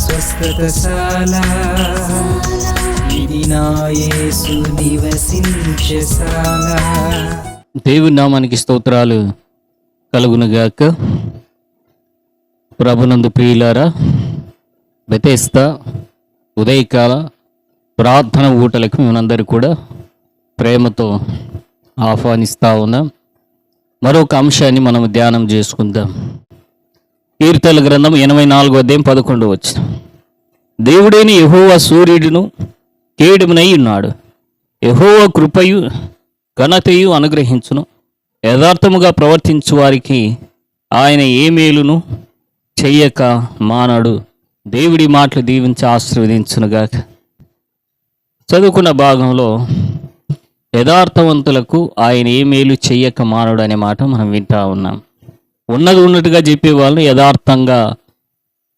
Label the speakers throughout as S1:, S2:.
S1: స్వస్థతశాల. ఇది నా యేసు నివసించశాల
S2: దేవుని నామానికి స్తోత్రాలు కలుగునుగాక. ప్రభునందు ప్రియులారా బెతేస్తా ఉదయకాల ప్రార్థన ఊటలకు మేమందరూ కూడా ప్రేమతో ఆహ్వానిస్తా ఉన్నాం. మరొక అంశాన్ని మనం ధ్యానం చేసుకుందాం. కీర్తల గ్రంథం ఎనభై నాలుగో అధ్యాయం పదకొండు వచ్చిన దేవుడైన యెహోవా సూర్యుడును కేడుమునై ఉన్నాడు. యెహోవా కృపయు ఘనతయు అనుగ్రహించును. యథార్థముగా ప్రవర్తించు వారికి ఆయన ఏ మేలును చెయ్యక మానడు. దేవుడి మాటలు దీవించి ఆశీర్వదించునుగా చదువుకున్న భాగంలో యథార్థవంతులకు ఆయన ఏ మేలు చెయ్యక మానడు అనే మాట మనం వింటా ఉన్నాం. ఉన్నది ఉన్నట్టుగా చెప్పేవాళ్ళు యథార్థంగా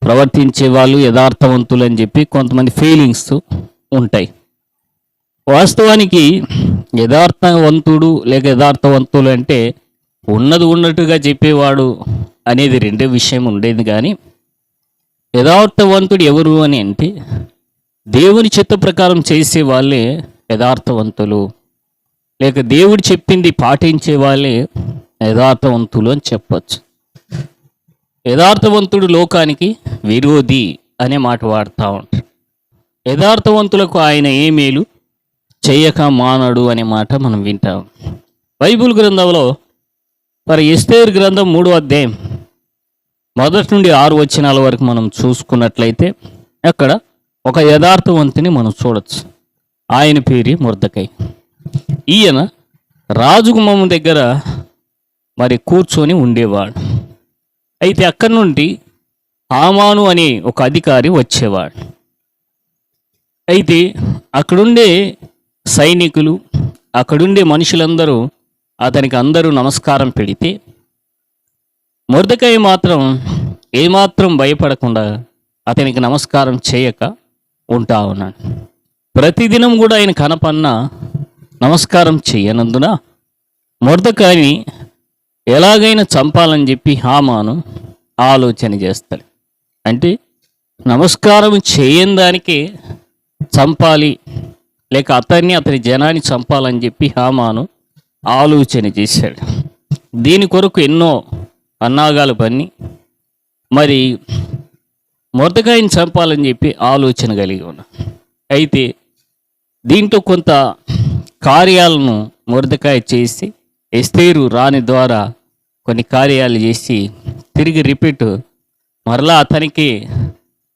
S2: ప్రవర్తించే వాళ్ళు యథార్థవంతులు అని చెప్పి కొంతమంది ఫీలింగ్స్ ఉంటాయి. వాస్తవానికి యథార్థవంతుడు లేక యథార్థవంతులు అంటే ఉన్నది ఉన్నట్టుగా చెప్పేవాడు అనేది రెండే విషయం ఉండేది కానీ యథార్థవంతుడు ఎవరు అని అంటే దేవుని చిత్త ప్రకారం చేసే వాళ్ళే యథార్థవంతులు. లేక దేవుడు చెప్పింది పాటించే వాళ్ళే యథార్థవంతులు అని చెప్పచ్చు. యథార్థవంతుడు లోకానికి విరోధి అనే మాట వాడుతూ ఉంటారు. యథార్థవంతులకు ఆయన ఏ మేలు? చేయక మానడు అనే మాట మనం వింటాం బైబిల్ గ్రంథంలో మరి ఎస్తేర్ గ్రంథం మూడో అధ్యాయం మొదటి నుండి ఆరు వచనాల వరకు మనం చూసుకున్నట్లయితే అక్కడ ఒక యథార్థవంతుని మనం చూడొచ్చు. ఆయన పేరు ముర్దకై. ఈయన రాజుగుమ్మం దగ్గర మరి కూర్చొని ఉండేవాడు. అయితే అక్కడి నుండి ఆమాను అనే ఒక అధికారి వచ్చేవాడు. అయితే అక్కడుండే సైనికులు అక్కడుండే మనుషులందరూ అతనికి అందరూ నమస్కారం పెడితే మురదకాయ మాత్రం ఏమాత్రం భయపడకుండా అతనికి నమస్కారం చేయక ఉంటా ఉన్నాడు. ప్రతిదినం కూడా ఆయన కనపన్న నమస్కారం చేయనందున మురదకాయని ఎలాగైనా చంపాలని చెప్పి హామాను ఆలోచన చేస్తాడు. అంటే నమస్కారం చేయని చంపాలి లేక అతన్ని అతని జనాన్ని చంపాలని చెప్పి హామాను ఆలోచన చేశాడు. దీని కొరకు ఎన్నో అన్నాగాలు పన్ని మరి మొదకాయని చంపాలని చెప్పి ఆలోచన కలిగి ఉన్నా. అయితే దీంట్లో కొంత కార్యాలను మొరదకాయ చేసి ఎస్తేరు రాణి ద్వారా కొన్ని కార్యాలు చేసి తిరిగి రిపీట్ మరలా అతనికి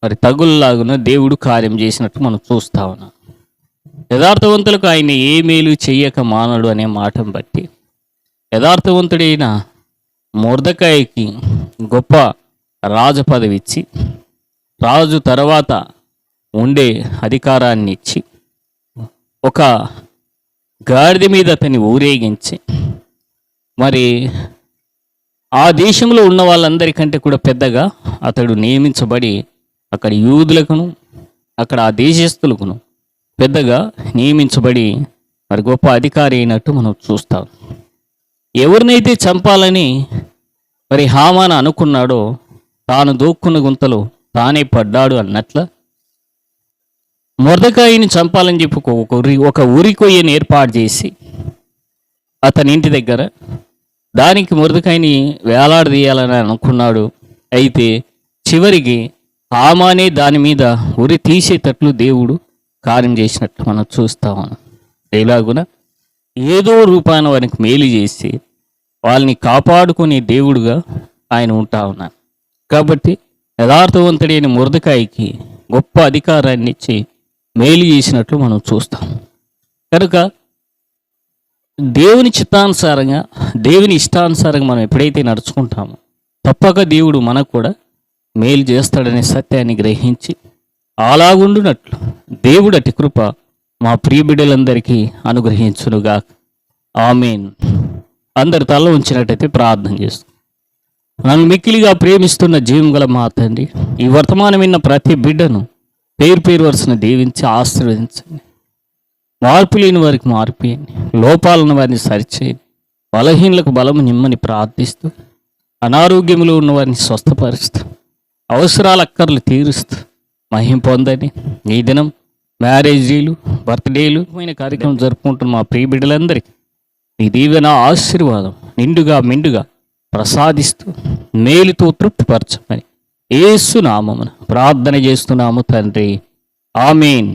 S2: మరి తగుల్లాగున దేవుడు కార్యం చేసినట్టు మనం చూస్తా ఉన్నాం. యథార్థవంతులకు ఆయన ఏ మేలు చెయ్యక మానడు అనే మాటను బట్టి యథార్థవంతుడైన మొర్దకాయకి గొప్ప రాజ పదవి ఇచ్చి రాజు తర్వాత ఉండే అధికారాన్ని ఇచ్చి ఒక గాడిద మీద అతన్ని ఊరేగించి మరి ఆ దేశంలో ఉన్న వాళ్ళందరికంటే కూడా పెద్దగా అతడు నియమించబడి అక్కడ యూదులకును అక్కడ ఆ దేశస్తులకును పెద్దగా నియమించబడి మరి గొప్ప అధికారి అయినట్టు మనం చూస్తాం. ఎవరినైతే చంపాలని మరి హామాన అనుకున్నాడో తాను దూక్కున్న గుంతలో తానే పడ్డాడు అన్నట్ల మొరదకాయని చంపాలని చెప్పి ఒక ఉరి ఒక ఉరి కొయ్యని ఏర్పాటు చేసి అతని ఇంటి దగ్గర దానికి మురదకాయని వేలాడదీయాలని అనుకున్నాడు. అయితే చివరికి హామానే దాని మీద ఉరి తీసేటట్లు దేవుడు కార్యం చేసినట్లు మనం చూస్తాము ఎలాగున? ఏదో రూపాన వారికి మేలు చేసి వాళ్ళని కాపాడుకునే దేవుడుగా ఆయన ఉంటా ఉన్నాను కాబట్టి యథార్థవంతుడైన మురదకాయకి గొప్ప అధికారాన్ని ఇచ్చి మేలు చేసినట్లు మనం చూస్తాం. కనుక దేవుని చిత్తానుసారంగా దేవుని ఇష్టానుసారంగా మనం ఎప్పుడైతే నడుచుకుంటామో తప్పక దేవుడు మనకు కూడా మేలు చేస్తాడనే సత్యాన్ని గ్రహించి అలాగుండునట్లు దేవుడు అటి కృప మా ప్రియ బిడ్డలందరికీ అనుగ్రహించునుగా ఆమెన్. అందరి తల ఉంచినట్టయితే ప్రార్థన చేస్తాం. నన్ను మిక్కిలిగా ప్రేమిస్తున్న జీవం గల మా తండ్రి ఈ వర్తమానం విన్న ప్రతి బిడ్డను పేరు పేరు వరుసను దీవించి ఆశీర్వదించండి. మార్పు లేని వారికి మార్పేయండి లోపాలను వారిని సరిచేయండి. బలహీనులకు బలము నిమ్మని ప్రార్థిస్తూ అనారోగ్యములో ఉన్న వారిని స్వస్థపరుస్తూ అవసరాల అక్కర్లు తీరుస్తూ మహిం పొందని ఈ దినం మ్యారేజీలు బర్త్డేలు అయిన కార్యక్రమం జరుపుకుంటున్న మా ప్రియ బిడ్డలందరికీ ఈ దీవెన ఆశీర్వాదం నిండుగా మిండుగా ప్రసాదిస్తూ మేలుతో తృప్తిపరచమని ఏసు నామమున ప్రార్థన చేస్తున్నాము తండ్రి. ఆమెన్.